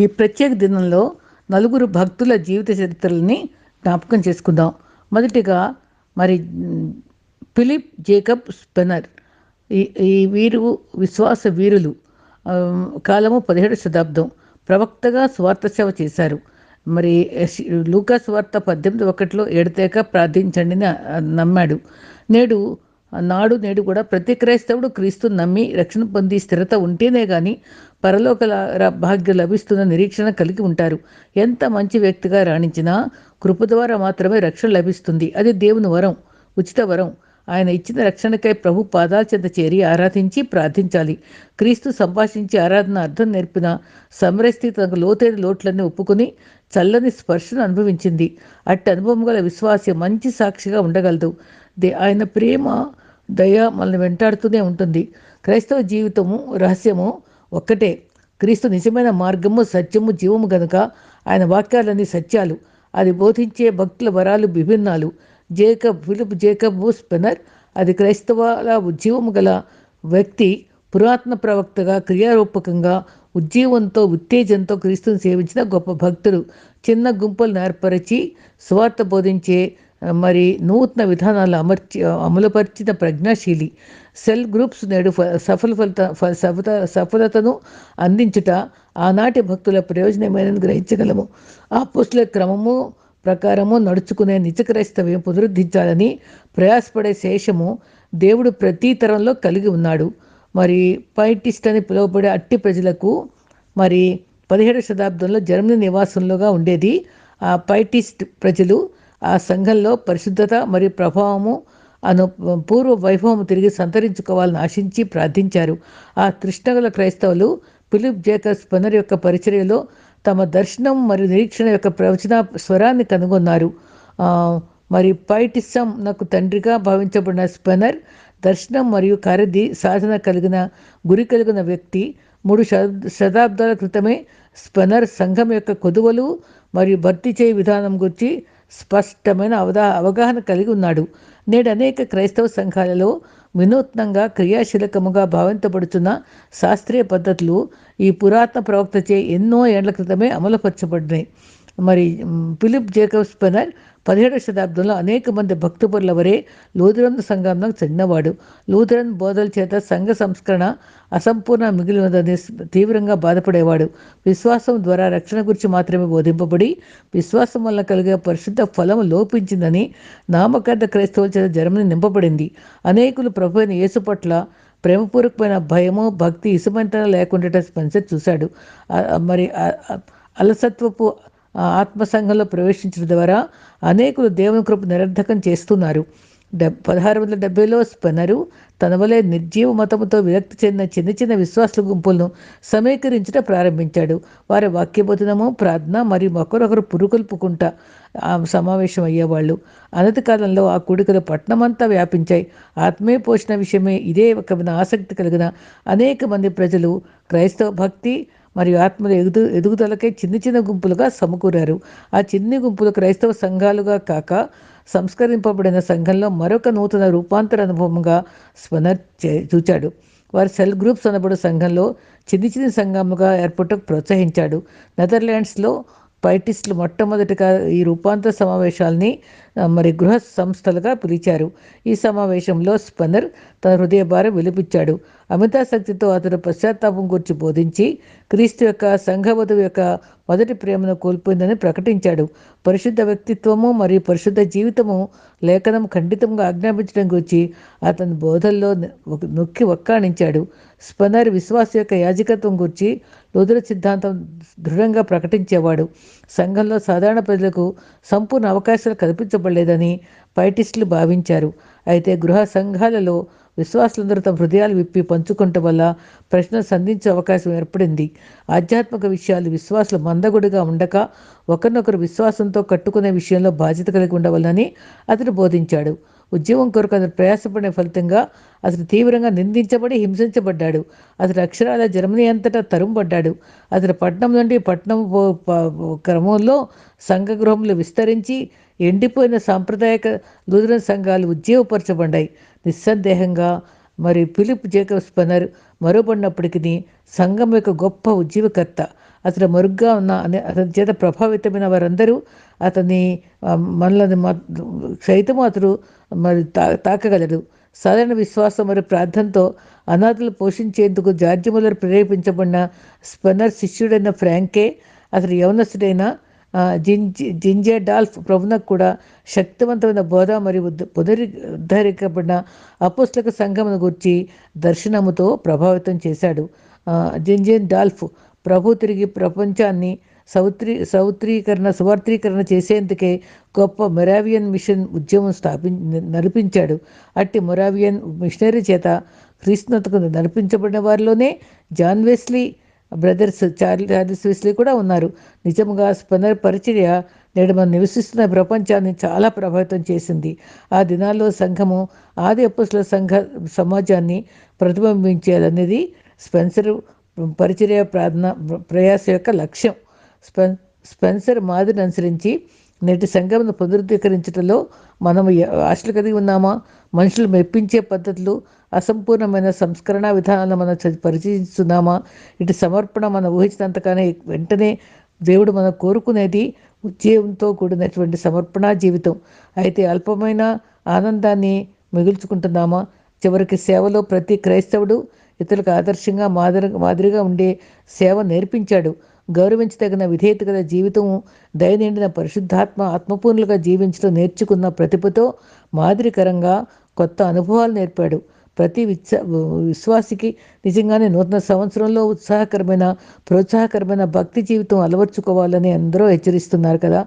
ఈ ప్రత్యేక దినంలో నలుగురు భక్తుల జీవిత చరిత్రలని జ్ఞాపకం చేసుకుందాం. మొదటిగా మరి ఫిలిప్ జేకబ్ స్పెనర్. ఈ ఈ వీరు విశ్వాస వీరులు. కాలము పదిహేడు శతాబ్దం. ప్రవక్తగా స్వార్థ సేవ చేశారు. మరి లూకా స్వార్థ పద్దెనిమిది ఒకటిలో ఎడతేక ప్రార్థించండి అని నమ్మాడు. నేడు నాడు నేడు కూడా ప్రతి క్రైస్తవుడు క్రీస్తు నమ్మి రక్షణ పొంది స్థిరత ఉంటేనే కానీ పరలోక భాగ్యం లభిస్తున్న నిరీక్షణ కలిగి ఉంటారు. ఎంత మంచి వ్యక్తిగా రాణించినా కృప ద్వారా మాత్రమే రక్షణ లభిస్తుంది. అది దేవుని వరం ఉచిత వరం. ఆయన ఇచ్చిన రక్షణకై ప్రభు పాదాల చెంత చేరి ఆరాధించి ప్రార్థించాలి. క్రీస్తు సంభాషించి ఆరాధన అర్థం నేర్పిన సమరస్థి తనకు లోతైన లోట్లన్నీ ఒప్పుకొని చల్లని స్పర్శను అనుభవించింది. అట్టి అనుభవం గల విశ్వాసం మంచి సాక్షిగా ఉండగలదు. దే ఆయన ప్రేమ దయ మనల్ని వెంటాడుతూనే ఉంటుంది. క్రైస్తవ జీవితము రహస్యము ఒక్కటే. క్రీస్తు నిజమైన మార్గము సత్యము జీవము గనుక ఆయన వాక్యాలన్నీ సత్యాలు. అది బోధించే భక్తుల వరాలు విభిన్నాలు. జేకబ్ ఫిలిప్ జేకబ్ స్పెనర్ అది క్రైస్తవాల ఉజ్జీవము గల వ్యక్తి పురాతన ప్రవక్తగా క్రియారూపకంగా ఉజ్జీవంతో ఉత్తేజంతో క్రీస్తుని సేవించిన గొప్ప భక్తుడు. చిన్న గుంపులు ఏర్పరిచి స్వార్థ బోధించే మరి నూతన విధానాలు అమర్చి అమలుపరిచిన ప్రజ్ఞాశీలి సెల్ గ్రూప్స్ నేడు సఫల ఫలిత ఫ- సఫలతను అందించుట ఆనాటి భక్తుల ప్రయోజనమైనది గ్రహించగలము. ఆ పుస్తుల క్రమము ప్రకారము నడుచుకునే నిజ క్రైస్తవ్యం పునరుద్ధరించాలని ప్రయాసపడే శేషము దేవుడు ప్రతి తరంలో కలిగి ఉన్నాడు. మరి పైటిస్ట్ అని పిలువబడే అట్టి ప్రజలకు మరి పదిహేడు శతాబ్దంలో జర్మనీ నివాసంలోగా ఉండేది. ఆ పైటిస్ట్ ప్రజలు ఆ సంఘంలో పరిశుద్ధత మరియు ప్రభావము అను పూర్వ వైభవం తిరిగి సంతరించుకోవాలని ఆశించి ప్రార్థించారు. ఆ తృష్ణగల క్రైస్తవులు ఫిలిప్ జేకబ్ స్పనర్ యొక్క పరిచర్యలో తమ దర్శనం మరియు నిరీక్షణ యొక్క ప్రవచన స్వరాన్ని కనుగొన్నారు. మరి పైటిసం నాకు తండ్రిగా భావించబడిన స్పెనర్ దర్శనం మరియు కరది సాధన కలిగిన గురి కలిగిన వ్యక్తి మూడు శతాబ్దాల క్రితమే స్పెనర్ సంఘం యొక్క కొదువలు మరియు భర్తీ చేయ విధానం గురించి స్పష్టమైన అవదా అవగాహన కలిగి ఉన్నాడు. నేడు అనేక క్రైస్తవ సంఘాలలో వినూత్నంగా క్రియాశీలకముగా భావించబడుతున్న శాస్త్రీయ పద్ధతులు ఈ పురాతన ప్రవక్తచే ఎన్నో ఏళ్ళ క్రితమే అమలుపరచబడినాయి. మరి ఫిలిప్ జేకబ్ స్పెనర్ పదిహేడవ శతాబ్దంలో అనేక మంది భక్తుపరుల వరే లూథరన్ సంఘంలో చెందినవాడు. లూథరన్ బోధల చేత సంఘ సంస్కరణ అసంపూర్ణ మిగిలినదని తీవ్రంగా బాధపడేవాడు. విశ్వాసం ద్వారా రక్షణ గురించి మాత్రమే బోధింపబడి విశ్వాసం వల్ల కలిగే పరిశుద్ధ ఫలం లోపించిందని నామకర్త క్రైస్తవుల చేత జర్మనీ నింపబడింది. అనేకులు ప్రభు యేసు పట్ల ప్రేమపూర్వకమైన భయము భక్తి ఇసుమంతన లేకుండా స్పెన్సర్ చూశాడు. మరి అలసత్వపు ఆత్మసంఘంలో ప్రవేశించడం ద్వారా అనేకులు దేవుని కృప నిరర్ధకం చేస్తున్నారు. డెబ్ పదహారు వందల డెబ్బైలో స్పెనరు తన వలె నిర్జీవ మతముతో విరక్తి చెందిన చిన్న చిన్న విశ్వాసుల గుంపులను సమీకరించడం ప్రారంభించాడు. వారి వాక్యబోధనము ప్రార్థన మరియు ఒకరొకరు పురుకొల్పుకుంటా ఆ సమావేశం అయ్యేవాళ్ళు. అనతి కాలంలో ఆ కూడికలు పట్టణమంతా వ్యాపించాయి. ఆత్మీయ పోషణ విషయమే ఇదే ఒక ఆసక్తి కలిగిన అనేక మంది ప్రజలు క్రైస్తవ భక్తి మరియు ఆత్మల ఎదుగు ఎదుగుదలకై చిన్న చిన్న గుంపులుగా సమకూరారు. ఆ చిన్ని గుంపులు క్రైస్తవ సంఘాలుగా కాక సంస్కరింపబడిన సంఘంలో మరొక నూతన రూపాంతర అనుభవంగా స్పనర్ చే- చూచాడు. వారు సెల్ గ్రూప్స్ అనబడు సంఘంలో చిన్ని చిన్ని సంఘముగా ఏర్పడటకు ప్రోత్సహించాడు. నెదర్లాండ్స్లో పైటిస్టులు మొట్టమొదటిగా ఈ రూపాంతర సమావేశాల్ని మరి గృహ సంస్థలుగా పిలిచారు. ఈ సమావేశంలో స్పెనర్ తన హృదయ భారం వెలిపించాడు అమితాశక్తితో అతడు పశ్చాత్తాపం గురించి బోధించి క్రీస్తు యొక్క సంఘవధువు యొక్క మొదటి ప్రేమను కోల్పోయిందని ప్రకటించాడు. పరిశుద్ధ వ్యక్తిత్వము మరియు పరిశుద్ధ జీవితము లేఖనం ఖండితంగా ఆజ్ఞాపించడం గురించి అతని బోధల్లో ఒక- నొక్కి ఒక్కాణించాడు. స్పన్నర్ విశ్వాస యొక్క యాజకత్వం గురించి లుథర సిద్ధాంతం దృఢంగా ప్రకటించేవాడు. సంఘంలో సాధారణ ప్రజలకు సంపూర్ణ అవకాశాలు కల్పించబడలేదని పైటిస్టులు భావించారు. అయితే గృహ సంఘాలలో విశ్వాసులందరూ తమ హృదయాలు విప్పి పంచుకోవటం వల్ల ప్రశ్నలు సంధించే అవకాశం ఏర్పడింది. ఆధ్యాత్మిక విషయాలు విశ్వాసులు మందగుడిగా ఉండక ఒకరినొకరు విశ్వాసంతో కట్టుకునే విషయంలో బాధ్యత కలిగి ఉండవాలని అతడు బోధించాడు. ఉద్యమం కొరకు అతను ప్రయాసపడిన ఫలితంగా అతను తీవ్రంగా నిందించబడి హింసించబడ్డాడు. అతడు అక్షరాల జర్మనీ అంతటా తరుంబడ్డాడు. అతడు పట్నం నుండి పట్నం క్రమంలో సంఘగృహములు విస్తరించి ఎండిపోయిన సాంప్రదాయక లూథరన్ సంఘాలు ఉజ్జీవపరచబడ్డాయి. నిస్సందేహంగా మరి ఫిలిప్ జేకబ్ స్పెనర్ మరుబడినప్పటికీ సంఘం యొక్క గొప్ప ఉజ్జీవకర్త. అతను మరుగ్గా ఉన్న అనే అతని చేత ప్రభావితమైన వారందరూ అతని మనలని మ- సైతము అతడు మరి తా తాకగలడు. సాధారణ విశ్వాసం మరియు ప్రార్థనతో అనాథలు పోషించేందుకు జార్జిములర్ ప్రేరేపించబడిన స్పెన్నర్ శిష్యుడైన ఫ్రాంకే అతడు యవనస్తుడైన ఆ, జింజి జింజే డాల్ఫ్ ప్రభునకు కూడా శక్తివంతమైన బోధ మరియు ఉద్ధ- పునరుద్ధరించబడిన అపుస్తక సంఘమును గురించి దర్శనముతో ప్రభావితం చేశాడు. ఆ, డాల్ఫ్ ప్రభు తిరిగి ప్రపంచాన్ని సౌత్రీ సౌత్రీకరణ సువార్తీకరణ చేసేందుకే గొప్ప మొరావియన్ మిషన్ ఉద్యమం స్థాపి నడిపించాడు. అట్టి మొరావియన్ మిషనరీ చేత క్రీస్తునతకు నడిపించబడిన వారిలోనే John Wesley brothers Charlie Charles Wesley కూడా ఉన్నారు. నిజంగా స్పందన పరిచర్య నేడు మనం నివసిస్తున్న ప్రపంచాన్ని చాలా ప్రభావితం చేసింది. ఆ దినాల్లో సంఘము ఆది అప్పుల సంఘ సమాజాన్ని ప్రతిబింబించాలనేది స్పెన్సర్ పరిచర్య ప్రార్థన ప్రయాస యొక్క లక్ష్యం. స్పెన్ స్పెన్సర్ మాదిరిని అనుసరించి నేటి సంఘమును పునరుద్ధీకరించడంలో మనం ఆశలు కలిగి ఉన్నామా? మనుషులు మెప్పించే పద్ధతులు అసంపూర్ణమైన సంస్కరణ విధానాలను మనం చ- పరిచయిస్తున్నామా ఇటు సమర్పణ మనం ఊహించినంతగానే వెంటనే దేవుడు మనం కోరుకునేది ఉద్యోగంతో కూడినటువంటి సమర్పణ జీవితం. అయితే అల్పమైన ఆనందాన్ని మిగుల్చుకుంటున్నామా? చివరికి సేవలో ప్రతి క్రైస్తవుడు ఇతరులకు ఆదర్శంగా మాదిరి మాదిరిగా ఉండే సేవ నేర్పించాడు. గౌరవించదగిన విధేయత గల జీవితం దయనిండిన పరిశుద్ధాత్మ ఆత్మపూర్ణులుగా జీవించడం నేర్చుకున్న ప్రతిభతో మాదిరికరంగా కొత్త అనుభవాలు నేర్పాడు. ప్రతి విశ్వ విశ్వాసికి నిజంగానే నూతన సంవత్సరంలో ఉత్సాహకరమైన ప్రోత్సాహకరమైన భక్తి జీవితం అలవర్చుకోవాలని అందరూ హెచ్చరిస్తున్నారు కదా.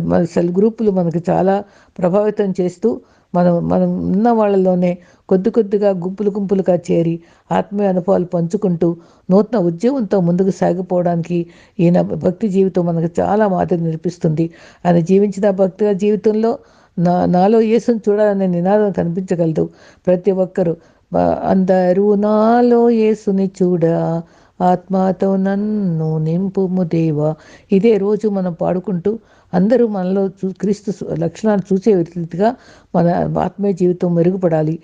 మన సెల్ గ్రూపులు మనకు చాలా ప్రభావితం చేస్తూ మనం మనం ఉన్న వాళ్ళలోనే కొద్ది కొద్దిగా గుంపులు గుంపులుగా చేరి ఆత్మీయ అనుభవాలు పంచుకుంటూ నూతన ఉద్యమంతో ముందుకు సాగిపోవడానికి ఈయన భక్తి జీవితం మనకు చాలా మాదిరి నిర్పిస్తుంది. ఆయన జీవించిన భక్తి జీవితంలో నా నాలో యేసును చూడాలనే నినాదం కనిపించగలదు. ప్రతి ఒక్కరూ అందరూ నాలో యేసుని చూడ ఆత్మతో నన్ను నింపుము దేవా. ఇదే రోజు మనం పాడుకుంటూ అందరూ మనలో చూ క్రీస్తు లక్షణాలు చూసే రీతిగా మన ఆత్మీయ జీవితం మెరుగుపడాలి.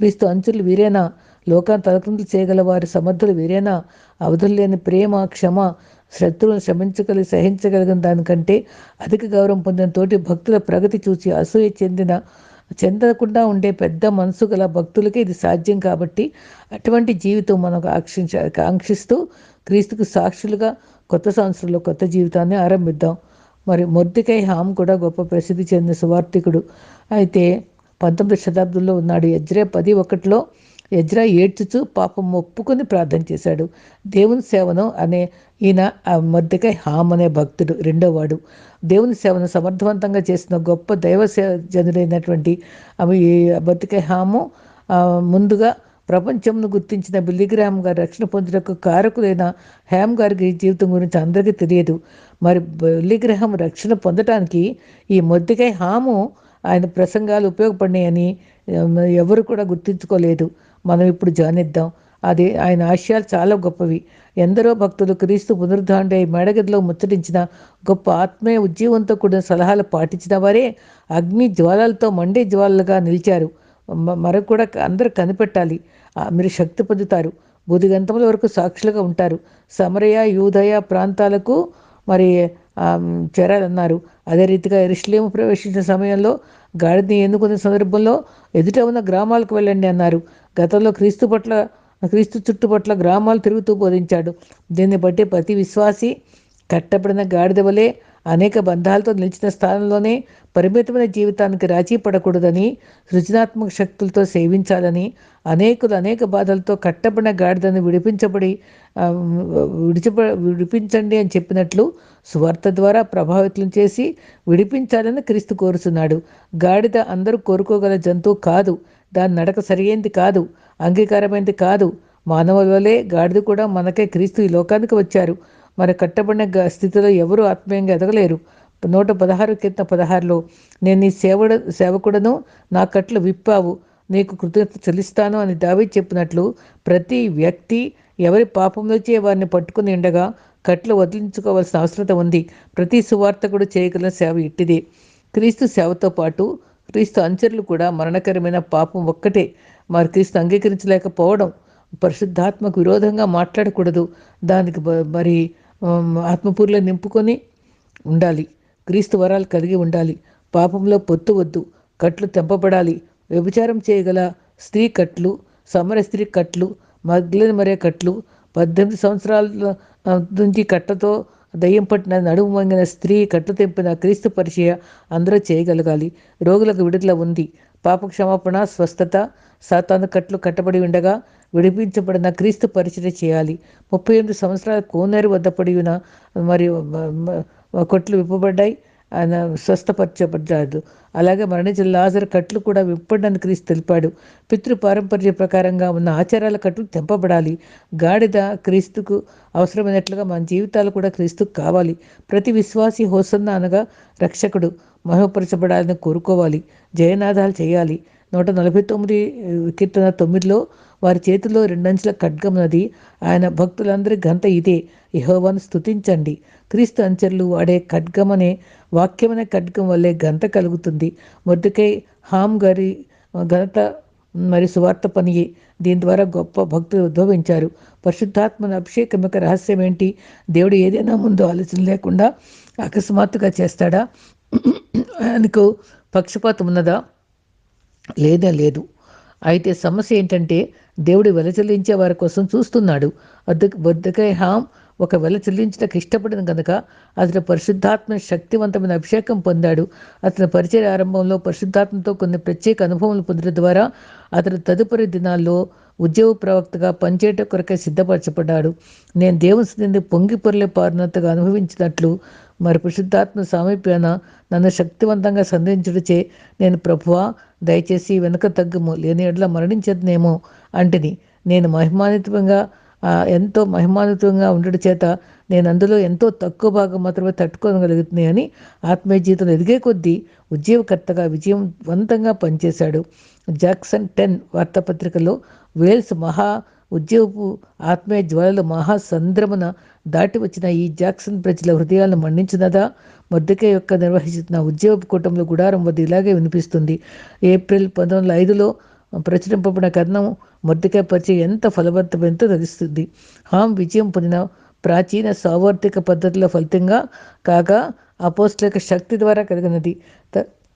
క్రీస్తు అంచులు వీరేనా? లోకాన్ని తలకిందులు చేయగల వారి సమర్థులు వీరేనా? అవధులు లేని ప్రేమ క్షమ శత్రువులను శ్రమించగలిగి సహించగలిగిన దానికంటే అధిక గౌరవం పొందిన తోటి భక్తుల ప్రగతి చూసి అసూయ చెందిన చెందకుండా ఉండే పెద్ద మనసు గల భక్తులకే ఇది సాధ్యం కాబట్టి అటువంటి జీవితం మనం ఆక్షించ ఆంక్షిస్తూ క్రీస్తుకు సాక్షులుగా కొత్త సంవత్సరంలో కొత్త జీవితాన్ని ఆరంభిద్దాం. మరి మొర్దికై హామ్ కూడా గొప్ప ప్రసిద్ధి చెందిన సువార్థికుడు. అయితే పంతొమ్మిది శతాబ్దంలో ఉన్నాడు ఎజ్రే పది ఒకటిలో ఎజ్రా ఏడ్చుచూ పాపం ఒప్పుకొని ప్రార్థన చేశాడు. దేవుని సేవను అనే ఈయన మొద్దికై మధ్యకై హామ్ అనే భక్తుడు రెండోవాడు దేవుని సేవను సమర్థవంతంగా చేసిన గొప్ప దైవ జనుడైనటువంటి అవి మధ్యకై హాము ముందుగా ప్రపంచంను గుర్తించిన బిల్లిగ్రామ్ గారు రక్షణ పొందుటకు కారకులైన హ్యామ్ గారికి జీవితం గురించి అందరికీ తెలియదు. మరి బలిగ్రహం రక్షణ పొందటానికి ఈ మొద్దికై హాము ఆయన ప్రసంగాలు ఉపయోగపడినాయని ఎవరు కూడా గుర్తించుకోలేదు. మనం ఇప్పుడు జానిద్దాం. అది ఆయన ఆశయాలు చాలా గొప్పవి. ఎందరో భక్తులు క్రీస్తు పునరుద్ధాండే మేడగదిలో ముచ్చటించిన గొప్ప ఆత్మీయ ఉద్యమంతో కూడిన సలహాలు పాటించిన వారే అగ్ని జ్వాలలతో మండే జ్వాలలుగా నిలిచారు. మరొక కూడా అందరూ కనిపెట్టాలి. మీరు శక్తి పొందుతారు. బుధిగంతముల వరకు సాక్షులుగా ఉంటారు. సమరయ యూదయ ప్రాంతాలకు మరి చేరాలన్నారు అదే రీతిగా ఎరుషలేము ప్రవేశించిన సమయంలో గాడిని ఎన్నుకునే సందర్భంలో ఎదుట ఉన్న గ్రామాలకు వెళ్ళండి అన్నారు. గతంలో క్రీస్తు పట్ల క్రీస్తు చుట్టుపట్ల గ్రామాలు తిరుగుతూ బోధించాడు. దీన్ని బట్టి ప్రతి విశ్వాసి కట్టబడిన గాడిద వలె అనేక బంధాలతో నిలిచిన స్థానంలోనే పరిమితమైన జీవితానికి రాజీ పడకూడదని సృజనాత్మక శక్తులతో సేవించాలని అనేకులు అనేక బాధలతో కట్టబడిన గాడిదను విడిపించబడి విడిచి విడిచిప విడిపించండి అని చెప్పినట్లు సువార్త ద్వారా ప్రభావితం చేసి విడిపించాలని క్రీస్తు కోరుతున్నాడు గాడిద అందరూ కోరుకోగల జంతువు కాదు. దాని నడక సరియైంది కాదు. అంగీకారమైంది కాదు. మానవుల వలె గాడిద కూడా మనకే క్రీస్తు ఈ లోకానికి వచ్చారు. మరి కట్టబడిన గ- స్థితిలో ఎవరు ఆత్మీయంగా ఎదగలేరు. నూట పదహారు కింద పదహారులో నేను నీ సేవడ సేవకుడను నా కట్లు విప్పావు నీకు కృతజ్ఞత చెల్లిస్తాను అని దావి చెప్పినట్లు ప్రతి వ్యక్తి ఎవరి పాపంలోచే వారిని పట్టుకుని ఉండగా కట్లు వదిలించుకోవాల్సిన అవసరత ఉంది. ప్రతి సువార్తకుడు చేయగల సేవ ఇట్టిదే. క్రీస్తు సేవతో పాటు క్రీస్తు అంచరులు కూడా మరణకరమైన పాపం ఒక్కటే. మరి క్రీస్తు అంగీకరించలేకపోవడం పరిశుద్ధాత్మకు విరోధంగా మాట్లాడకూడదు. దానికి మరి ఆత్మపూర్లో నింపుకొని ఉండాలి. క్రీస్తు వరాలు కలిగి ఉండాలి. పాపంలో పొత్తు వద్దు. కట్లు తెంపబడాలి. వ్యభిచారం చేయగల స్త్రీ కట్లు సమర స్త్రీ కట్లు మగ్లిన మరే కట్లు పద్దెనిమిది సంవత్సరాల నుంచి కట్టతో దయ్యం పట్టిన నడుము వంగిన స్త్రీ కట్లు తెంపిన క్రీస్తు పరిచయ అందరూ చేయగలగాలి. రోగులకు విడుదల ఉంది. పాప క్షమాపణ స్వస్థత సాతాను కట్లు కట్టబడి ఉండగా విడిపించబడిన క్రీస్తు పరిచయం చేయాలి. ముప్పై ఎనిమిది సంవత్సరాల కోనేరు వద్ద పడిన మరియు కొట్లు విప్పబడ్డాయి. ఆయన స్వస్థపరచబడ్డాడు. అలాగే మరణించిన లాజర్ కట్లు కూడా విప్పడని క్రీస్తు తెలిపాడు. పితృ పారంపర్య ప్రకారంగా ఉన్న ఆచారాల కట్లు తెంపబడాలి. గాడిద క్రీస్తుకు అవసరమైనట్లుగా మన జీవితాలు కూడా క్రీస్తుకు కావాలి. ప్రతి విశ్వాసి హోసన్న అనగా రక్షకుడు. మహపరచబడాలని కోరుకోవాలి. జయనాదాలు చేయాలి. నూట నలభై తొమ్మిది కీర్తన తొమ్మిదిలో వారి చేతిలో రెండంచుల ఖడ్గమున్నది ఆయన భక్తులందరి గంత ఇదే. యహోవాను స్థుతించండి క్రీస్తు అంచెలు వాడే ఖడ్గమనే వాక్యమనే ఖడ్గం వల్లే గంత కలుగుతుంది. మొద్దుకై హామ్ గారి ఘనత మరి సువార్త పనియే. దీని ద్వారా గొప్ప భక్తులు ఉద్భవించారు. పరిశుద్ధాత్మన అభిషేకం యొక్క రహస్యం ఏంటి? దేవుడు ఏదైనా ముందు ఆలోచన లేకుండా అకస్మాత్తుగా చేస్తాడా? ఆయనకు పక్షపాతం ఉన్నదా? లేదా లేదు. అయితే సమస్య ఏంటంటే దేవుడు వెల చెల్లించే వారి కోసం చూస్తున్నాడు. వద్దకై హామ్ ఒక వెల చెల్లించడానికి ఇష్టపడిన కనుక అతను పరిశుద్ధాత్మ శక్తివంతమైన అభిషేకం పొందాడు. అతని పరిచయ ఆరంభంలో పరిశుద్ధాత్మతో కొన్ని ప్రత్యేక అనుభవాలు పొందడం ద్వారా అతను తదుపరి దినాల్లో ఉద్యోగ ప్రవక్తగా పనిచేయట కొరకే సిద్ధపరచబడ్డాడు. నేను దేవుని పొంగి పొరలే పారినంతగా అనుభవించినట్లు మరి పరిశుద్ధాత్మ సామీప్యాన నన్ను శక్తివంతంగా సంధించుడిచే నేను ప్రభువా దయచేసి వెనుక తగ్గుము లేని ఎడ్ల మరణించేదనేమో అంటిని. నేను మహిమానితంగా ఎంతో మహిమానితంగా ఉండడం చేత నేను అందులో ఎంతో తక్కువ భాగం మాత్రమే తట్టుకోగలుగుతున్నాయి అని ఆత్మీయ జీవితంలో ఎదిగే కొద్దీ ఉద్యోగకర్తగా విజయవంతంగా పనిచేశాడు. జాక్సన్ టెన్ వార్తాపత్రికలో వేల్స్ మహా ఉద్యోగపు ఆత్మీయ జ్వాలల మహాసంద్రమున దాటి వచ్చిన ఈ జాక్సన్ ప్రజల హృదయాలను మన్నించినదా మొద్దకే యొక్క నిర్వహిస్తున్న ఉద్యోగ కూటంలో గుడారం వద్ద ఇలాగే వినిపిస్తుంది. ఏప్రిల్ పంతొమ్మిది వందల ఐదులో ప్రచురింపబడిన కథనం మొద్దకాయ పరిచయం ఎంత ఫలవంతమైందో తెలుస్తుంది. హామ్ విజయం పొందిన ప్రాచీన సావర్తిక పద్ధతుల ఫలితంగా కాగా అపోస్టుల శక్తి ద్వారా కలిగినది.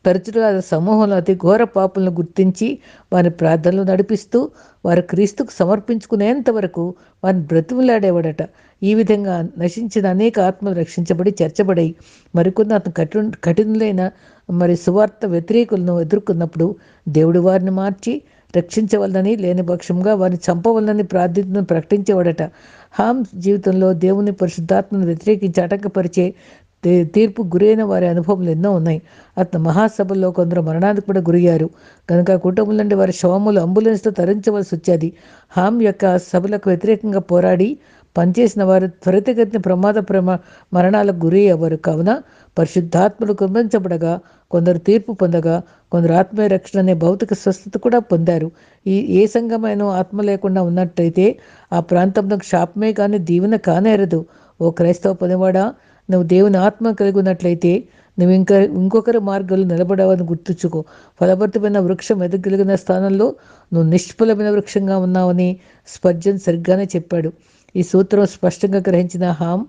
తరచుగా సమూహంలో అతి ఘోర పాపులను గుర్తించి వారి ప్రార్థనలు నడిపిస్తూ వారు క్రీస్తుకు సమర్పించుకునేంత వరకు వారిని బ్రతిమలాడేవాడట. ఈ విధంగా నశించిన అనేక ఆత్మలు రక్షించబడి చర్చబడాయి మరికొన్ని అతను కఠిన కఠినులైన మరి సువార్త వ్యతిరేకులను ఎదుర్కొన్నప్పుడు దేవుడు వారిని మార్చి రక్షించవలనని లేని పక్షంగా వారిని చంపవలనని ప్రార్థితను ప్రకటించేవాడట. హామ్ జీవితంలో దేవుని పరిశుద్ధాత్మను వ్యతిరేకించి ఆటంకపరిచే తీర్పు గురైన వారి అనుభవాలు ఎన్నో ఉన్నాయి. అతను మహాసభల్లో కొందరు మరణానికి కూడా గురయ్యారు. కనుక కుటుంబం నుండి వారి శవములు అంబులెన్స్తో తరించవలసి వచ్చేది. హామ్ యొక్క సభలకు వ్యతిరేకంగా పోరాడి పనిచేసిన వారు త్వరితగతిన ప్రమాద ప్రమా మరణాలకు గురి అవ్వరు కావున పరిశుద్ధాత్మలు కుమరించబడగా కొందరు తీర్పు పొందగా కొందరు ఆత్మీయ రక్షణ అనే భౌతిక స్వస్థత కూడా పొందారు. ఈ ఏ సంఘమైన ఆత్మ లేకుండా ఉన్నట్టయితే ఆ ప్రాంతంలో శాపమే కానీ దీవెన కానేరదు. ఓ క్రైస్తవ పనివాడా నువ్వు దేవుని ఆత్మ కలిగి ఉన్నట్లయితే నువ్వు ఇంకా ఇంకొకరి మార్గాలు నిలబడవని గుర్తుంచుకో. ఫలభరితమైన వృక్షం ఎదగలిగిన స్థానంలో నువ్వు నిష్ఫలమైన వృక్షంగా ఉన్నావని స్పర్జన్ సరిగ్గానే చెప్పాడు. ఈ సూత్రం స్పష్టంగా గ్రహించిన హామ్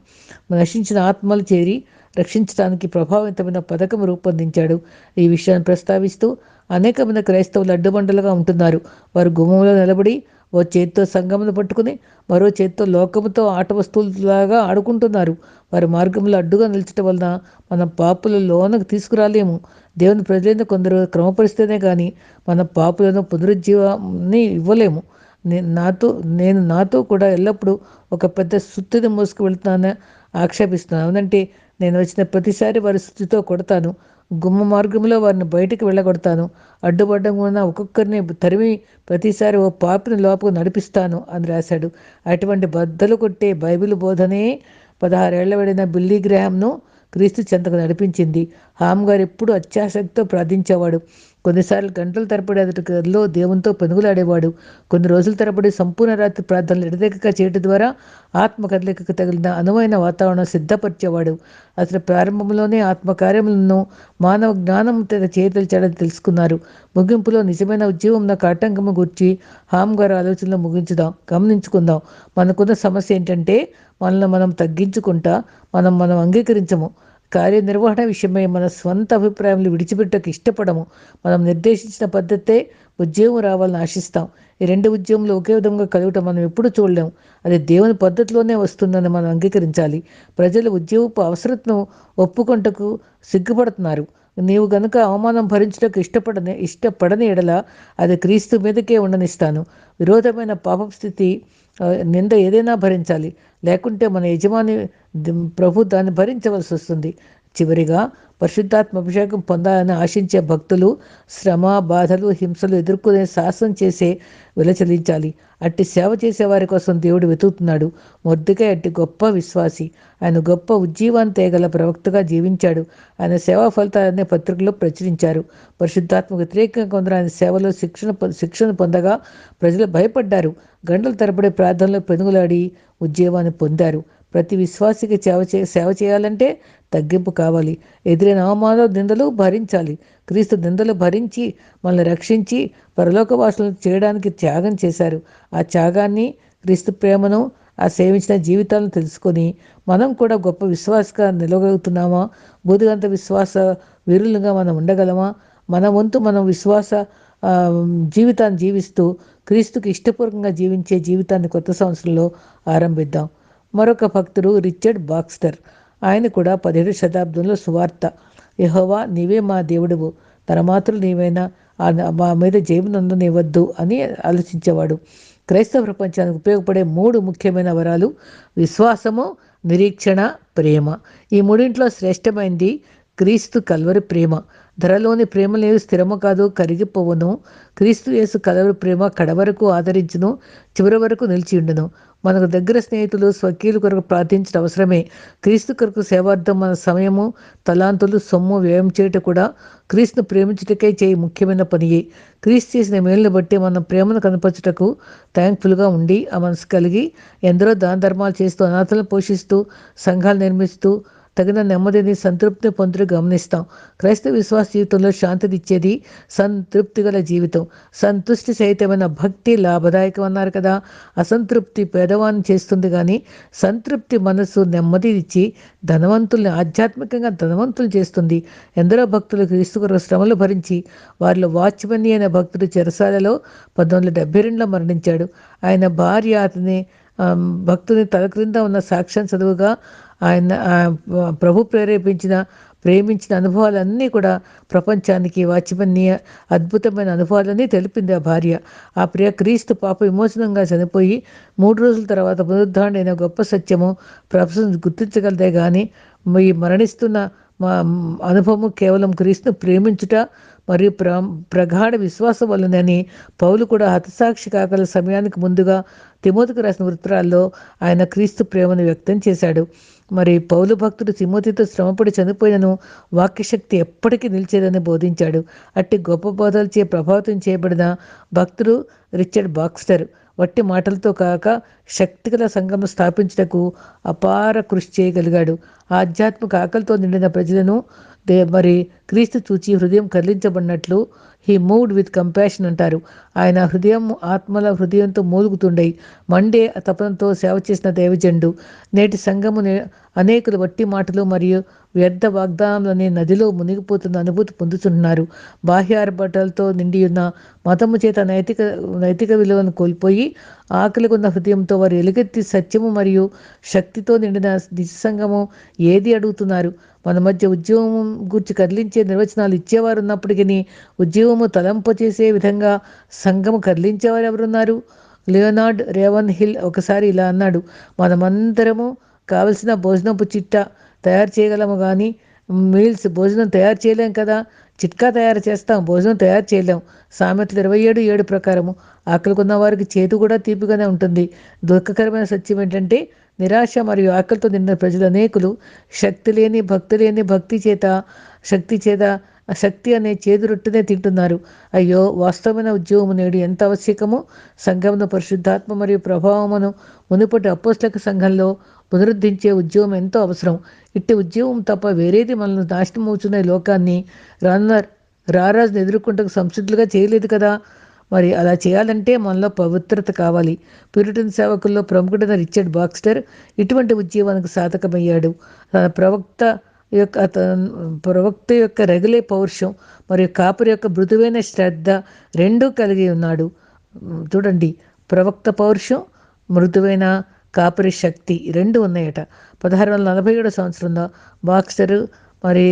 నశించిన ఆత్మలు చేరి రక్షించడానికి ప్రభావితమైన పథకం రూపొందించాడు. ఈ విషయాన్ని ప్రస్తావిస్తూ అనేకమైన క్రైస్తవులు అడ్డుబండలుగా ఉంటున్నారు. వారు గుమ్మంలో నిలబడి ఓ చేతితో సంగమును పట్టుకుని మరో చేత్తో లోకముతో ఆట వస్తువులాగా ఆడుకుంటున్నారు. వారి మార్గంలో అడ్డుగా నిలిచడం వలన మనం పాపుల లోనకు తీసుకురాలేము. దేవుని ప్రజలను కొందరు క్రమపరిస్తేనే కానీ మన పాపులను పునరుజ్జీవాన్ని ఇవ్వలేము. నేను నాతో నేను నాతో కూడా ఎల్లప్పుడూ ఒక పెద్ద సుత్తిని మోసుకు వెళ్తున్నానని ఆక్షేపిస్తున్నాను. అవునంటే నేను వచ్చిన ప్రతిసారి వారి స్థుతితో కొడతాను. గుమ్మ మార్గంలో వారిని బయటికి వెళ్ళగొడతాను. అడ్డుపడ్డం వలన ఒక్కొక్కరిని తరిమి ప్రతిసారి ఓ పాపిని లోపకు నడిపిస్తాను అని రాశాడు. అటువంటి బద్దలు కొట్టే బైబిల్ బోధనే పదహారేళ్ళ పడిన బిల్లీ గ్రహాంను క్రీస్తు చెంతకు నడిపించింది. హామ్ గారు ఎప్పుడు అత్యాసక్తితో ప్రార్థించేవాడు. కొన్నిసార్లు గంటల తరబడి అతడి గదిలో దేవునితో పెనుగులాడేవాడు. కొన్ని రోజుల తరబడి సంపూర్ణ రాత్రి ప్రార్థనలు ఎడదెక్కక చేయటం ద్వారా ఆత్మ కదలికకు తగిలిన అనువైన వాతావరణం సిద్ధపరిచేవాడు. అతని ప్రారంభంలోనే ఆత్మకార్యములను మానవ జ్ఞానం చేయదలిచాడని తెలుసుకున్నారు. ముగింపులో నిజమైన ఉద్యోగం నాకు ఆటంకము గుర్చి హామ్ గారు ఆలోచనలు ముగించుదాం. గమనించుకుందాం. మనకున్న సమస్య ఏంటంటే మనల్ని మనం తగ్గించుకుంటా మనం మనం అంగీకరించము. కార్యనిర్వహణ విషయమై మన స్వంత అభిప్రాయాలు విడిచిపెట్టకు ఇష్టపడము. మనం నిర్దేశించిన పద్ధతే ఉద్యోగం రావాలని ఆశిస్తాం. ఈ రెండు ఉద్యోగంలో ఒకే విధంగా కలగటం మనం ఎప్పుడు చూడలేం అది దేవుని పద్ధతిలోనే వస్తుందని మనం అంగీకరించాలి. ప్రజలు ఉద్యోగపు అవసరతను ఒప్పుకొంటకు సిగ్గుపడుతున్నారు. నీవు గనుక అవమానం భరించడానికి ఇష్టపడని ఇష్టపడని ఎడల అది క్రీస్తు మీదకే ఉండనిస్తాను. విరోధమైన పాప స్థితి నింద ఏదైనా భరించాలి. లేకుంటే మన యజమాని ప్రభు దాన్ని భరించవలసి వస్తుంది. చివరిగా పరిశుద్ధాత్మ అభిషేకం పొందాలని ఆశించే భక్తులు శ్రమ బాధలు హింసలు ఎదుర్కొనే సాహసం చేసే విలచలించాలి అట్టి సేవ చేసే వారి కోసం దేవుడు వెతుకుతున్నాడు. మొద్దుగా అట్టి గొప్ప విశ్వాసి. ఆయన గొప్ప ఉజ్జీవాన్ని తేగల ప్రవక్తగా జీవించాడు. ఆయన సేవా ఫలితాలనే పత్రికలో ప్రచురించారు. పరిశుద్ధాత్మక వ్యతిరేకంగా కొందరు ఆయన సేవలో శిక్షణ శిక్షణ పొందగా ప్రజలు భయపడ్డారు. గంటల తరబడి ప్రార్థనలో పెనుగులాడి ఉద్యోగాన్ని పొందారు. ప్రతి విశ్వాసికి సేవ చే సేవ చేయాలంటే తగ్గింపు కావాలి. ఎదురైన అవమానాలు నిందలు భరించాలి. క్రీస్తు నిందలు భరించి మనల్ని రక్షించి పరలోక వాసులను చేయడానికి త్యాగం చేశారు. ఆ త్యాగాన్ని క్రీస్తు ప్రేమను ఆ సేవించిన జీవితాలను తెలుసుకొని మనం కూడా గొప్ప విశ్వాసగా నిలవగలుగుతున్నామా బుధిగంత విశ్వాస వీరులుగా మనం ఉండగలమా? మన వంతు మనం విశ్వాస జీవితాన్ని జీవిస్తూ క్రీస్తుకి ఇష్టపూర్వకంగా జీవించే జీవితాన్ని కొత్త సంవత్సరంలో ఆరంభిద్దాం. మరొక భక్తుడు రిచర్డ్ బాక్స్టర్. ఆయన కూడా పదిహేడు శతాబ్దంలో సువార్త యహోవా నీవే మా దేవుడువు. తన మాత్రం నీవైనా మా మీద జయమునందు నీవద్దు అని ఆలోచించేవాడు. క్రైస్తవ ప్రపంచానికి ఉపయోగపడే మూడు ముఖ్యమైన వరాలు విశ్వాసము నిరీక్షణ ప్రేమ. ఈ మూడింట్లో శ్రేష్టమైంది క్రీస్తు కల్వరి ప్రేమ. ధరలోని ప్రేమలేవి స్థిరము కాదు కరిగిపోవును. క్రీస్తు యేసు కలవరి ప్రేమ కడవరకు ఆదరించును చివరి వరకు నిలిచి ఉండును మనకు దగ్గర స్నేహితులు స్వకీయులు కొరకు ప్రార్థించిన అవసరమే. క్రీస్తు కొరకు సేవార్థం మన సమయము తలాంతులు సొమ్ము వ్యయం చేయట కూడా క్రీస్తును ప్రేమించుటకే చేయి ముఖ్యమైన పనియే. క్రీస్తు చేసిన మేలును బట్టి మనం ప్రేమను కనపరచుటకు థ్యాంక్ఫుల్గా ఉండి ఆ మనసు కలిగి ఎందరో దాన ధర్మాలు చేస్తూ అనాథలను పోషిస్తూ సంఘాలు నిర్మిస్తూ తగిన నెమ్మదిని సంతృప్తి పొందుతూ గమనిస్తాం. క్రైస్తవ విశ్వాస జీవితంలో శాంతినిచ్చేది సంతృప్తి గల జీవితం. సంతుష్టి సహితమైన భక్తి లాభదాయకం అన్నారు కదా. అసంతృప్తి పేదవాన్ని చేస్తుంది కానీ సంతృప్తి మనసు నెమ్మది ఇచ్చి ధనవంతుల్ని ఆధ్యాత్మికంగా ధనవంతులు చేస్తుంది. ఎందరో భక్తులు క్రీస్తు శ్రమలు భరించి వారిలో వాచ్మని అయిన భక్తుడు చెరసాలలో పంతొమ్మిది వందల డెబ్బై రెండులో మరణించాడు. ఆయన భార్య అతని భక్తుని తల క్రింద ఉన్న సాక్ష్యం చదువుగా ఆయన ప్రభు ప్రేరేపించిన ప్రేమించిన అనుభవాలన్నీ కూడా ప్రపంచానికి వాచ్యమన్య అద్భుతమైన అనుభవాలన్నీ తెలిపింది ఆ భార్య. ఆ ప్రియ క్రీస్తు పాప విమోచనంగా చనిపోయి మూడు రోజుల తర్వాత పునరుద్ధారణైన గొప్ప సత్యము ప్రపంచం గుర్తించగలదే కానీ ఈ మరణిస్తున్న మా అనుభవము కేవలం క్రీస్తును ప్రేమించుట మరియు ప్ర ప్రగాఢ విశ్వాసం వలనని పౌలు కూడా హతసాక్షి కాగల సమయానికి ముందుగా తిమోతికి రాసిన వృత్తాల్లో ఆయన క్రీస్తు ప్రేమను వ్యక్తం చేశాడు. మరి పౌలు భక్తుడు తిమోతితో శ్రమపడి చనిపోయినను వాక్యశక్తి ఎప్పటికీ నిలిచేదని బోధించాడు. అట్టి గొప్ప బోధలచే ప్రభావితం చేయబడిన భక్తుడు రిచర్డ్ బాక్స్టర్. వట్టి మాటలతో కాక శక్తిగల సంఘం స్థాపించటకు అపార కృషి చేయగలిగాడు. ఆధ్యాత్మిక ఆకలితో నిండిన ప్రజలను దే మరి క్రీస్తు చూచి హృదయం కదిలించబడినట్లు హీ మూవ్డ్ విత్ కంపాషన్ అంటారు. ఆయన హృదయం ఆత్మల హృదయంతో మూలుగుతుండే. మండే తపనంతో సేవ చేసిన దేవజండు నేటి సంఘము అనేకులు వట్టి మాటలు మరియు వ్యర్థ వాగ్దానంలోనే నదిలో మునిగిపోతున్న అనుభూతి పొందుతున్నారు బాహ్యార్భటాలతో నిండి ఉన్న మతము చేత నైతిక నైతిక విలువను కోల్పోయి ఆకలికున్న హృదయంతో వారు ఎలుగెత్తి సత్యము మరియు శక్తితో నిండిన నిజసంగము ఏది అడుగుతున్నారు? మన మధ్య ఉద్యమం గురించి కదిలించే నిర్వచనాలు ఇచ్చేవారు ఉన్నప్పటికీ ఉద్యోగము తలంప చేసే విధంగా సంఘము కదిలించేవారు ఎవరున్నారు లియోనార్డ్ రేవన్ హిల్ ఒకసారి ఇలా అన్నాడు మనమందరము కావలసిన భోజనపు చిట్ట తయారు చేయగలము కానీ మీల్స్ భోజనం తయారు చేయలేం కదా? చిట్కా తయారు చేస్తాం భోజనం తయారు చేయలేం. సామెతలు ఇరవై ఏడు ఏడు ప్రకారము. ఆకలికున్న వారికి చేతి కూడా తీపిగానే ఉంటుంది. దుఃఖకరమైన సత్యం ఏంటంటే నిరాశ మరియు ఆకలితో నిండిన ప్రజలు అనేకులు శక్తి లేని భక్తి లేని భక్తి చేత శక్తి చేత శక్తి అనే చేదు రొట్టెనే తింటున్నారు. అయ్యో వాస్తవమైన ఉద్యోగము నేడు ఎంత ఆవశ్యకమో? సంఘమును పరిశుద్ధాత్మ మరియు ప్రభావమును మునుపటి అపోస్లక సంఘంలో పునరుద్ధరించే ఉద్యోగం ఎంతో అవసరం. ఇట్టి ఉద్యోగం తప్ప వేరేది మనల్ని నాశనం అవుతున్న లోకాన్ని రన్నర్ రారాజును ఎదుర్కొంటకు సంసిద్ధులుగా చేయలేదు కదా? మరి అలా చేయాలంటే మనలో పవిత్రత కావాలి. ప్యూరిటన్ సేవకుల్లో ప్రముఖుడైన రిచర్డ్ బాక్స్టర్ ఇటువంటి ఉద్యమానికి సాధకమయ్యాడు. తన ప్రవక్త యొక్క అతను ప్రవక్త యొక్క రగిలే పౌరుషం మరియు కాపురి యొక్క మృదువైన శ్రద్ధ రెండూ కలిగి ఉన్నాడు. చూడండి ప్రవక్త పౌరుషం మృదువైన కాపురి శక్తి రెండు ఉన్నాయట. పదహారు వందల నలభై ఏడు సంవత్సరంలో బాక్స్టర్ మరి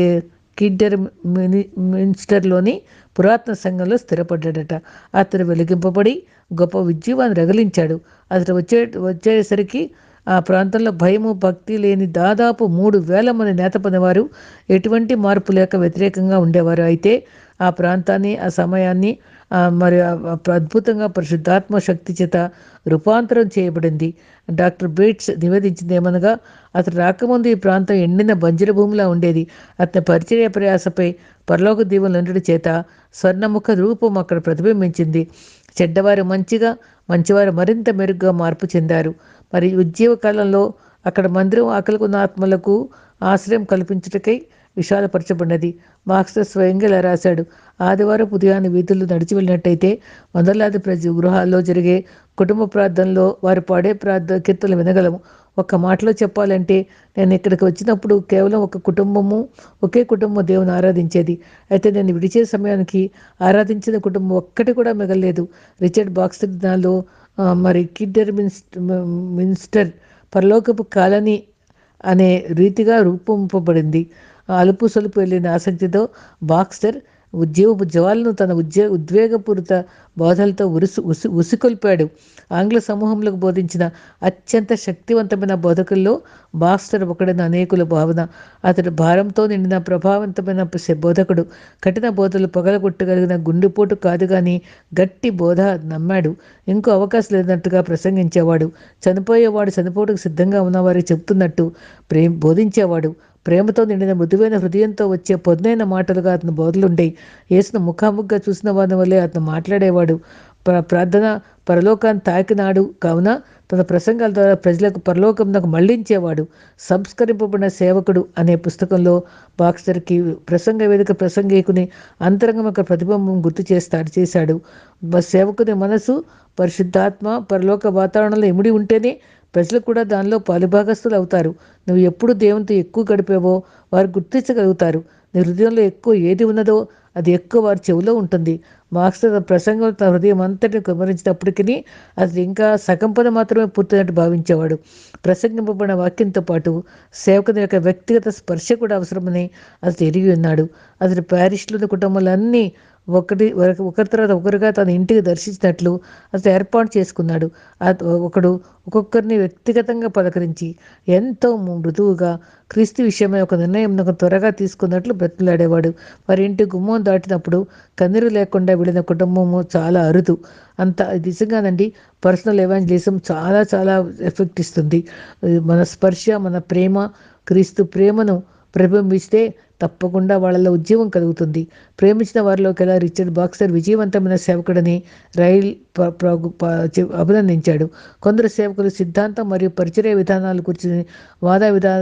కిడ్డర్ మిని మినిస్టర్లోని పురాతన సంఘంలో స్థిరపడ్డాడట. అతను వెలిగింపబడి గొప్ప విద్యవాన్ని రగిలించాడు. అతను వచ్చే వచ్చేసరికి ఆ ప్రాంతంలో భయము భక్తి లేని దాదాపు మూడు వేల మంది నేత పొందేవారు ఎటువంటి మార్పు లేక వ్యతిరేకంగా ఉండేవారు. అయితే ఆ ప్రాంతాన్ని ఆ సమయాన్ని మరి అద్భుతంగా పరిశుద్ధాత్మ శక్తి చేత రూపాంతరం చేయబడింది. డాక్టర్ బేట్స్ నివేదించింది ఏమనగా అతను రాకముందు ఈ ప్రాంతం ఎండిన బంజర భూమిలా ఉండేది. అతని పరిచర్య ప్రయాసపై పరలోక దీవులు చేత స్వర్ణముఖ రూపం అక్కడ ప్రతిబింబించింది. చెడ్డవారు మంచిగా మంచివారు మరింత మెరుగ్గా మార్పు చెందారు. మరి ఉద్యోగ కాలంలో అక్కడ మందిరం ఆకలికున్న ఆత్మలకు ఆశ్రయం కల్పించుటకై విశాలపరచబడినది. మార్క్స్ స్వయంగా ఇలా రాశాడు. ఆదివారం ఉదయాన్ని వీధుల్లో నడిచి వెళ్ళినట్టయితే వందలాది ప్రజ గృహాల్లో జరిగే కుటుంబ ప్రార్థనలో వారు పాడే ప్రార్థన కీర్తనలు వినగలము. ఒక్క మాటలో చెప్పాలంటే నేను ఇక్కడికి వచ్చినప్పుడు కేవలం ఒక కుటుంబము ఒకే కుటుంబం దేవుని ఆరాధించేది. అయితే నేను విడిచే సమయానికి ఆరాధించిన కుటుంబం ఒక్కటి కూడా మిగలలేదు. రిచర్డ్ బాక్స్ దినాల్లో మరి కిడ్డర్ మిన్స్ మినిస్టర్ పరలోకపు కాలనీ అనే రీతిగా రూపొంపబడింది. అలుపు సలుపు వెళ్ళిన ఆసక్తితో బాక్స్టర్ ఉద్యోగ జవాలను తన ఉద్యో ఉద్వేగపూరిత బోధలతో ఉరుసు ఉసి ఉసికొల్పాడు. ఆంగ్ల సమూహంలోకి బోధించిన అత్యంత శక్తివంతమైన బోధకుల్లో బాక్స్టర్ ఒకడైన అనేకుల భావన. అతడు భారంతో నిండిన ప్రభావవంతమైన బోధకుడు. కఠిన బోధలు పగలగొట్టగలిగిన గుండెపోటు కాదు కానీ గట్టి బోధ నమ్మాడు. ఇంకో అవకాశం లేనట్టుగా ప్రసంగించేవాడు. చనిపోయేవాడు చనిపోవడానికి సిద్ధంగా ఉన్నవారికి చెప్తున్నట్టు ప్రేమ బోధించేవాడు. ప్రేమతో నిండిన మృదువైన హృదయంతో వచ్చే పొద్దునైన మాటలుగా అతను బోధలుండే యేసును ముఖాముఖిగా చూసిన వారి వల్లే అతను మాట్లాడేవాడు. ప్రార్థన పరలోకాన్ని తాకినాడు. కావున తన ప్రసంగాల ద్వారా ప్రజలకు పరలోకంకు మళ్ళించేవాడు సంస్కరింపబడిన సేవకుడు అనే పుస్తకంలో బాక్సర్కి ప్రసంగ వేదిక ప్రసంగికుని అంతరంగం యొక్క ప్రతిబింబం గుర్తు చేస్తాడు చేశాడు. సేవకుని మనసు పరిశుద్ధాత్మ పరలోక వాతావరణంలో ఇమిడి ఉంటేనే ప్రజలు కూడా దానిలో పాలుభాగస్తులు అవుతారు. నువ్వు ఎప్పుడు దేవునితో ఎక్కువ గడిపావో వారు గుర్తించగలుగుతారు. నీ హృదయంలో ఎక్కువ ఏది ఉన్నదో అది ఎక్కువ వారి చెవిలో ఉంటుంది. మార్క్స్ ప్రసంగం తన హృదయం అంతటిని కుమరించినప్పటికీ అది ఇంకా సగం పద మాత్రమే పూర్తయినట్టు భావించేవాడు. ప్రసంగింపబడిన వాక్యంతో పాటు సేవకుని యొక్క వ్యక్తిగత స్పర్శ కూడా అవసరమని అతను ఎరిగి ఉన్నాడు. అతని ప్యారిస్లోని కుటుంబాలన్నీ ఒకటి ఒకరి తర్వాత ఒకరుగా తన ఇంటికి దర్శించినట్లు అతను ఏర్పాటు చేసుకున్నాడు. ఒకడు ఒక్కొక్కరిని వ్యక్తిగతంగా పలకరించి ఎంతో మృదువుగా క్రీస్తు విషయమై ఒక నిర్ణయం త్వరగా తీసుకున్నట్లు బ్రతిలాడేవాడు వారి ఇంటి గుమ్మం దాటినప్పుడు కన్నీరు లేకుండా వెళ్ళిన కుటుంబము చాలా అరుదు. అంత నిజంగానండి పర్సనల్ ఎవాంజలిజం చాలా చాలా ఎఫెక్ట్ ఇస్తుంది. మన స్పర్శ మన ప్రేమ క్రీస్తు ప్రేమను ప్రతిబింబిస్తే తప్పకుండా వాళ్ళలో ఉద్యమం కలుగుతుంది. ప్రేమించిన వారిలోకి ఎలా రిచర్డ్ బాక్సర్ విజయవంతమైన సేవకుడని రైల్ అభినందించాడు. కొందరు సేవకులు సిద్ధాంతం మరియు పరిచర్య విధానాలు గురించి వాద విధా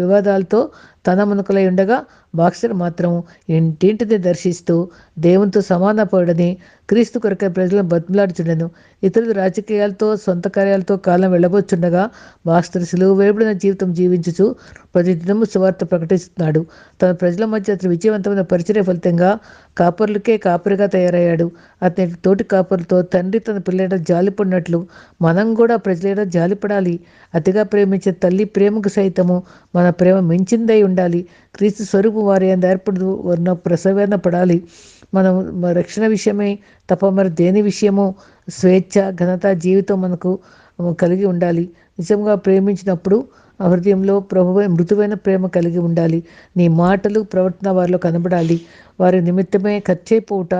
వివాదాలతో తనమునకలై ఉండగా బాక్సర్ మాత్రం ఇంటింటిని దర్శిస్తూ దేవునితో సమానపడని క్రీస్తు కొరక ప్రజలను బతిమలాడుచుండెను. ఇతరులు రాజకీయాలతో సొంత కార్యాలతో కాలం వెళ్ళబోచుండగా బాక్సర్ సులువు వేయబడిన జీవితం జీవించుచు ప్రతిదినము సువార్త ప్రకటిస్తున్నాడు. తన ప్రజల మధ్య అతని విజయవంతమైన పరిచయ ఫలితంగా కాపర్లకే కాపరిగా తయారయ్యాడు. అతని తోటి కాపర్లతో తండ్రి తన పిల్లడ జాలిపడినట్లు మనం కూడా ప్రజలైనా జాలిపడాలి. అతిగా ప్రేమించే తల్లి ప్రేమకు సైతము మన ప్రేమ మించిందై ఉండాలి. క్రీస్తు స్వరూపం వారి ఏర్పడదు వర్ణ ప్రసవేదన పడాలి. మనం రక్షణ విషయమే తప్ప మరి దేని విషయము? స్వేచ్ఛ ఘనత జీవితం మనకు కలిగి ఉండాలి. నిజంగా ప్రేమించినప్పుడు హృదయంలో ప్రభువై మృదువైన ప్రేమ కలిగి ఉండాలి. నీ మాటలు ప్రవర్తన వారిలో కనబడాలి. వారి నిమిత్తమే ఖర్చైపోవుట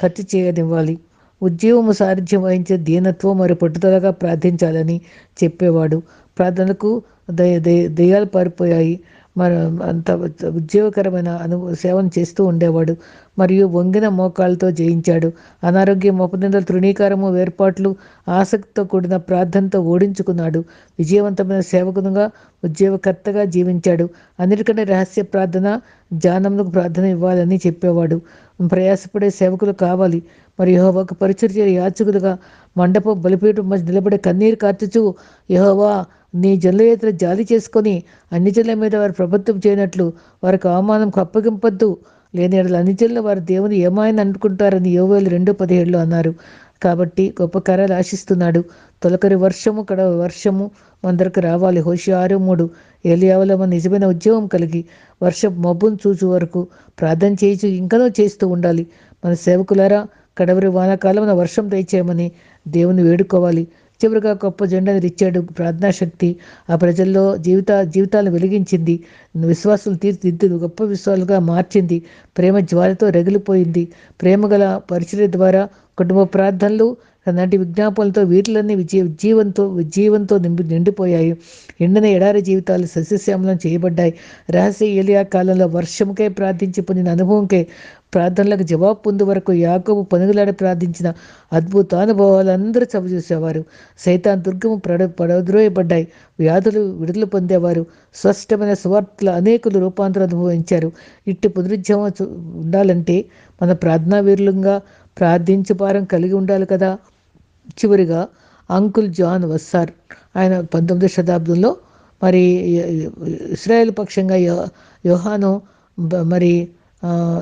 ఖర్చు చేయనివ్వాలి. ఉద్యోగము సారథ్యం వహించే దీనత్వం మరియు పట్టుదలగా ప్రార్థించాలని చెప్పేవాడు. ప్రార్థనకు దయ దయ దెయ్యాలు పారిపోయాయి. మన అంత ఉద్యోగకరమైన అను సేవను చేస్తూ ఉండేవాడు. మరియు వంగిన మోకాళ్ళతో జయించాడు. అనారోగ్యం ఉపనిందలు తృణీకారము వేర్పాట్లు ఆసక్తితో కూడిన ప్రార్థనతో ఓడించుకున్నాడు. విజయవంతమైన సేవకునుగా ఉద్యోగకర్తగా జీవించాడు. అన్నిటికంటే రహస్య ప్రార్థన జానములకు ప్రార్థన ఇవ్వాలని చెప్పేవాడు. ప్రయాసపడే సేవకులు కావాలి. మరి యహోవాకు పరిచర్య యాచకులుగా మండపం బలిపీఠం మధ్య నిలబడే కన్నీరు కార్చుచు యహోవా నీ జనుల జాలి చేసుకొని అన్ని జనుల మీద వారు ప్రభుత్వం చేయనట్లు వారికి అవమానం అప్పగింపద్దు. లేని అన్ని జనులు వారి దేవుని ఏమాయని అనుకుంటారని యోవేలు రెండు పదిహేడులో అన్నారు. కాబట్టి గొప్ప కార్యాలు ఆశిస్తున్నాడు. తొలకరి వర్షము కడ వర్షము అందరికి రావాలి. హోషి ఆరు మూడు. ఏలియావలో నిజమైన ఉద్యోగం కలిగి వర్షం మబ్బును చూచు వరకు ప్రార్థన చేయించు ఇంకనూ చేస్తూ ఉండాలి. మన సేవకులారా కడవరి వానాకాలమున వర్షం దయచేయమని దేవుని వేడుకోవాలి. చివరిగా గొప్ప జెండాను ఇచ్చాడు ప్రార్థనా శక్తి ఆ ప్రజల్లో జీవిత జీవితాలను వెలిగించింది. విశ్వాసులు తీర్చిదిద్దు గొప్ప విశ్వాసులుగా మార్చింది. ప్రేమ జ్వాలతో రగిలిపోయింది. ప్రేమ గల పరిచర్య ద్వారా కుటుంబ ప్రార్థనలు నాటి విజ్ఞాపనలతో వీటిలన్నీ విజయ జీవంతో జీవంతో నింపి నిండిపోయాయి. ఎండిన ఎడారి జీవితాలు సస్యశ్యామలం చేయబడ్డాయి. రహస్య ఏలియా కాలంలో వర్షంకే ప్రార్థించి పొందిన అనుభవంకే ప్రార్థనలకు జవాబు పొందు వరకు యాకోబు పనుగులాడి ప్రార్థించిన అద్భుత అనుభవాలు అందరూ చూసేవారు. సైతాన్ దుర్గము పడ పడద్రోయబడ్డాయి. వ్యాధులు విడుదల పొందేవారు. స్పష్టమైన సువార్తలు అనేకులు రూపాంతరం అనుభవించారు. ఇట్టి పునరుద్యమం ఉండాలంటే మన ప్రార్థనా వీరులంగా ప్రార్థించే భారం కలిగి ఉండాలి కదా. చివరిగా అంకుల్ జాన్ వస్సార్ ఆయన పంతొమ్మిదో శతాబ్దంలో మరి ఇస్రాయేల్ పక్షంగా యోహాను మరి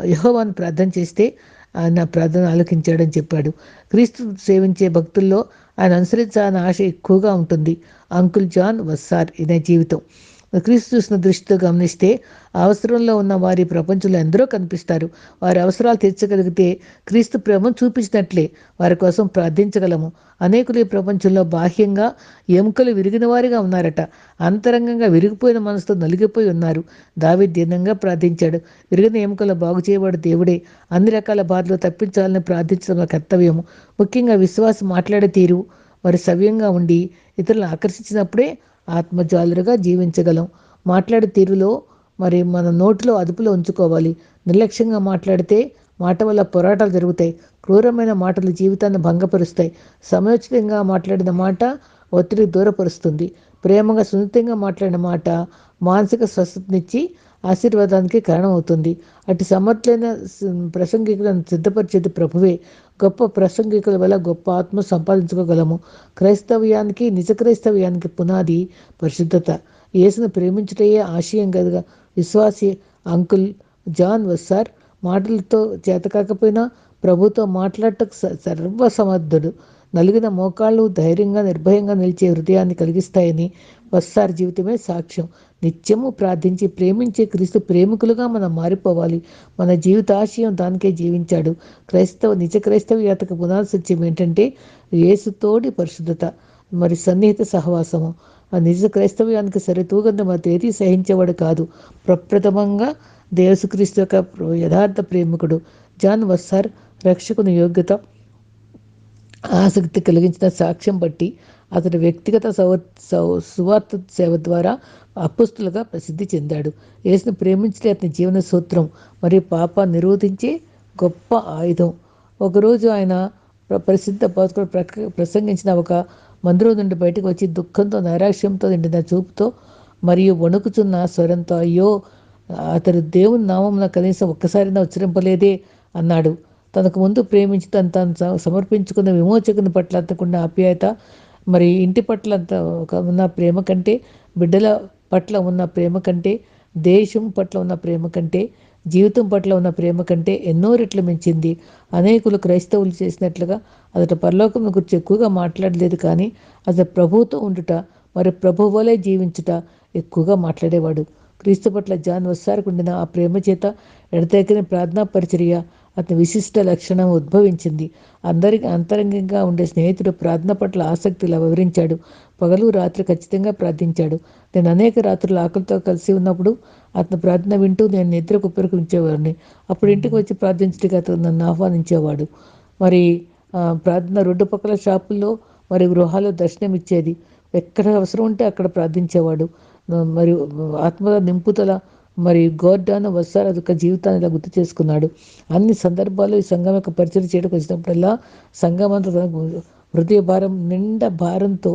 యహోవాను ప్రార్థన చేస్తే ఆయన ప్రార్థన ఆలకించాడని చెప్పాడు. క్రీస్తు సేవించే భక్తుల్లో ఆయన అనుసరించాలని ఆశ ఎక్కువగా ఉంటుంది. అంకుల్ జాన్ వస్సార్ ఇదే జీవితం. క్రీస్తు చూసిన దృష్టితో గమనిస్తే అవసరంలో ఉన్న వారి ప్రపంచంలో ఎందరో కనిపిస్తారు. వారి అవసరాలు తీర్చగలిగితే క్రీస్తు ప్రేమ చూపించినట్లే వారి కోసం ప్రార్థించగలము. అనేకులు ఈ ప్రపంచంలో బాహ్యంగా ఎముకలు విరిగిన వారిగా ఉన్నారట. అంతరంగంగా విరిగిపోయిన మనసుతో నలిగిపోయి ఉన్నారు. దావి దీనంగా ప్రార్థించాడు. విరిగిన ఎముకలు బాగు చేయబడి దేవుడే. అన్ని రకాల బాధలు తప్పించాలని ప్రార్థించడం కర్తవ్యము. ముఖ్యంగా విశ్వాసం మాట్లాడే తీరు వారి సవ్యంగా ఉండి ఇతరులను ఆకర్షించినప్పుడే ఆత్మజాలురుగా జీవించగలం. మాట్లాడే తీరులో మరి మన నోటిలో అదుపులో ఉంచుకోవాలి. నిర్లక్ష్యంగా మాట్లాడితే మాట వల్ల పోరాటాలు జరుగుతాయి. క్రూరమైన మాటలు జీవితాన్ని భంగపరుస్తాయి. సమయోచితంగా మాట్లాడిన మాట ఒత్తిడి దూరపరుస్తుంది. ప్రేమగా సున్నితంగా మాట్లాడిన మాట మానసిక స్వస్థతనిచ్చి ఆశీర్వాదానికి కారణమవుతుంది. అటు సమర్థులైన ప్రసంగికులను సిద్ధపరిచేది ప్రభువే. గొప్ప ప్రసంగికుల వల్ల గొప్ప ఆత్మ సంపాదించుకోగలము. క్రైస్తవ్యానికి నిజ క్రైస్తవ్యానికి పునాది పరిశుద్ధత. యేసును ప్రేమించుటయే ఆశయం కదగా విశ్వాసి అంకుల్ జాన్ వస్సార్ మాటలతో చేతకాకపోయినా ప్రభుతో మాట్లాడటకు సర్వసమర్థుడు. నలిగిన మోకాళ్ళు ధైర్యంగా నిర్భయంగా నిలిచే హృదయాన్ని కలిగిస్తాయని వస్సార్ జీవితమే సాక్ష్యం. నిత్యము ప్రార్థించి ప్రేమించే క్రీస్తు ప్రేమికులుగా మనం మారిపోవాలి. మన జీవితాశయం దానికే జీవించాడు. క్రైస్తవ నిజ క్రైస్తవ్యతకు పునాది సత్యం ఏంటంటే యేసుతోడి పరిశుద్ధత మరి సన్నిహిత సహవాసము. ఆ నిజ క్రైస్తవ్యానికి సరితూగంత మన తేదీ సహించేవాడు కాదు. ప్రప్రథమంగా దేవసుక్రీస్తు యొక్క యథార్థ ప్రేమికుడు. జాన్ వస్సార్ రక్షకుని యోగ్యత. ఆసక్తి కలిగించిన సాక్ష్యం బట్టి అతడు వ్యక్తిగత సవ సువార్త సేవ ద్వారా అపుస్తులుగా ప్రసిద్ధి చెందాడు. యేసును ప్రేమించే అతని జీవన సూత్రం మరియు పాప నిరోధించే గొప్ప ఆయుధం. ఒకరోజు ఆయన ప్రసిద్ధ ప్రక ప్రసంగించిన ఒక మందిరం నుండి బయటకు వచ్చి దుఃఖంతో నైరాశ్యంతో నిండిన చూపుతో మరియు వణుకుచున్న స్వరంతో అయ్యో అతడు దేవుని నామంలో కనీసం ఒక్కసారినా ఉచ్చరింపలేదే అన్నాడు. తనకు ముందు ప్రేమించి తను తను సమర్పించుకున్న విమోచకుని పట్ల అంతకుండా ఆప్యాయత మరి ఇంటి పట్ల అంత ఉన్న ప్రేమ కంటే బిడ్డల పట్ల ఉన్న ప్రేమ కంటే దేశం పట్ల ఉన్న ప్రేమ కంటే జీవితం పట్ల ఉన్న ప్రేమ కంటే ఎన్నో రెట్లు మించింది. అనేకులు క్రైస్తవులు చేసినట్లుగా అతడు పరలోకం గురించి ఎక్కువగా మాట్లాడలేదు కానీ అతడు ప్రభువుతో ఉండుట మరి ప్రభు వలె జీవించుట ఎక్కువగా మాట్లాడేవాడు. క్రీస్తు పట్ల జాన్ వస్సారికి ఉండిన ఆ ప్రేమ చేత ఎడతెగని ప్రార్థనా పరిచర్య అతని విశిష్ట లక్షణం ఉద్భవించింది. అందరికి అంతరంగంగా ఉండే స్నేహితుడు ప్రార్థన పట్ల ఆసక్తిలా వివరించాడు పగలు రాత్రి ఖచ్చితంగా ప్రార్థించాడు. నేను అనేక రాత్రులు ఆకలితో కలిసి ఉన్నప్పుడు అతను ప్రార్థన వింటూ నేను నిద్రకు ఉపయోగించేవాడిని అప్పుడు ఇంటికి వచ్చి ప్రార్థించడానికి అతను నన్ను ఆహ్వానించేవాడు. మరి ప్రార్థన రోడ్డు పక్కల షాపుల్లో మరి గృహాల్లో దర్శనం ఇచ్చేది. ఎక్కడ అవసరం ఉంటే అక్కడ ప్రార్థించేవాడు. మరియు ఆత్మల నింపుతల మరి గోర్డాను వస్తారు అదొక జీవితాన్ని ఇలా గుర్తు చేసుకున్నాడు. అన్ని సందర్భాల్లో ఈ సంఘం యొక్క పరిచయం చేయడానికి వచ్చినప్పుడల్లా సంఘం అంతా హృదయ భారం నిండా భారంతో